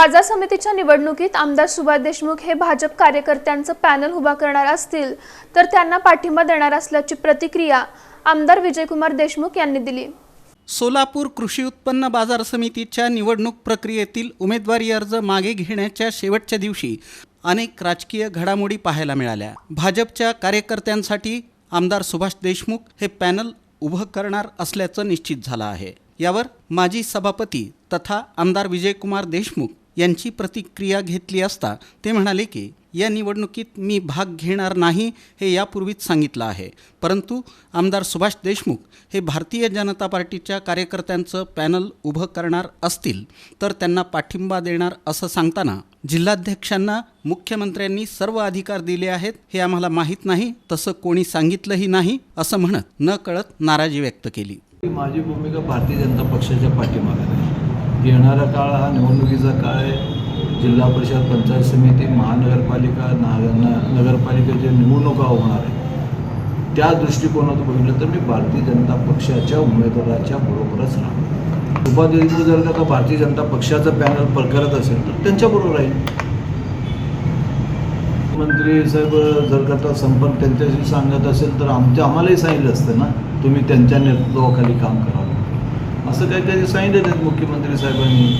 बाजार समितीच्या निवडणुकीत आमदार सुभाष देशमुख हे भाजप कार्यकर्त्यांचं पॅनल उभा करणार असतील तर त्यांना पाठिंबा देणार असल्याची प्रतिक्रिया आमदार विजयकुमार देशमुख यांनी दिली. सोलापूर कृषी उत्पन्न बाजार समितीच्या निवडणूक प्रक्रियेतील उमेदवारी अर्ज मागे घेण्याच्या शेवटच्या दिवशी अनेक राजकीय घडामोडी पाहायला मिळाल्या. भाजपच्या कार्यकर्त्यांसाठी आमदार सुभाष देशमुख हे पॅनल उभं करणार असल्याचं निश्चित झालं आहे. यावर माजी सभापती तथा आमदार विजयकुमार देशमुख यांची प्रतिक्रिया घेतली असता ते म्हणाले की या निवडणुकीत मी भाग घेणार नाही हे यापूर्वीच सांगितलं आहे. परंतु आमदार सुभाष देशमुख हे भारतीय जनता पार्टीच्या कार्यकर्त्यांचं पॅनल उभं करणार असतील तर त्यांना पाठिंबा देणार असं सांगताना जिल्हाध्यक्षांना मुख्यमंत्र्यांनी सर्व अधिकार दिले आहेत हे आम्हाला माहीत नाही तसं कोणी सांगितलंही नाही असं म्हणत न कळत नाराजी व्यक्त केली. माझी भूमिका भारतीय जनता पक्षाच्या पाठीमागे येणारा काळ हा निवडणुकीचा काळ आहे. जिल्हा परिषद पंचायत समिती महानगरपालिका ना नगरपालिकेच्या निवडणुका होणार आहे त्या दृष्टिकोनातून बघितलं तर मी भारतीय जनता पक्षाच्या उमेदवाराच्या बरोबरच राहणार. उपाध्यक्ष जर का भारतीय जनता पक्षाचं पॅनल पर करत असेल तर त्यांच्याबरोबर राहील. मंत्री साहेब जर का संपर्क त्यांच्याशी सांगत असेल तर आमच्या आम्हालाही सांगितलं असतं ना तुम्ही त्यांच्या नेतृत्वाखाली काम करा. असं काही काही सांगितलं त्यात मुख्यमंत्री साहेबांनी.